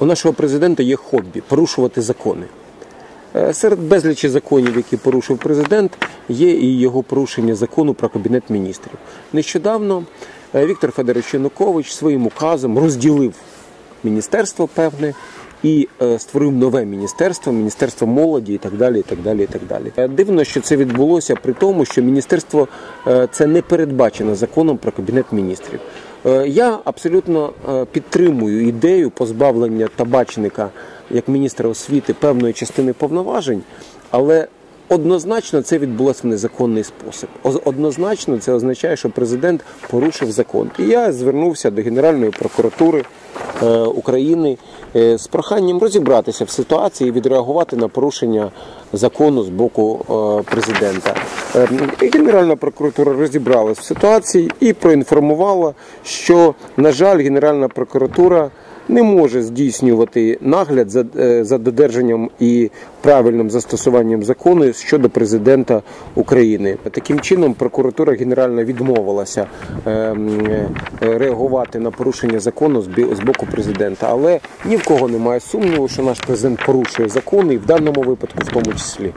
У нашого президента є хобі порушувати закони. Е, Серед безлічі законів, які порушив президент, є і його порушення закону про кабінет міністрів. Нещодавно е, Віктор Федорович Янукович своїм указом розділив міністерство певне і е, створив нове міністерство, міністерство молоді і так далі. І так далі, і так далі. Е, Дивно, що це відбулося при тому, що міністерство це не передбачено законом про кабінет міністрів. Е, Я абсолютно е, підтримую ідею позбавлення табачника як міністра освіти певної частини повноважень, але однозначно це відбулося в незаконний спосіб. Оз- Однозначно це означає, що президент порушив закон. І я звернувся до Генеральної прокуратури е, України е, з проханням розібратися в ситуації і відреагувати на порушення закону з боку е, президента. Генеральна прокуратура розібралась в ситуації і проінформувала, що, на жаль, Генеральна прокуратура не може здійснювати нагляд за, е, за додержанням і правильним застосуванням закону щодо президента України. Таким чином, прокуратура генеральна відмовилася е, м, е, реагувати на порушення закону з боку президента. Але ні в кого немає сумніву, що наш президент порушує закони і в даному випадку в тому числі.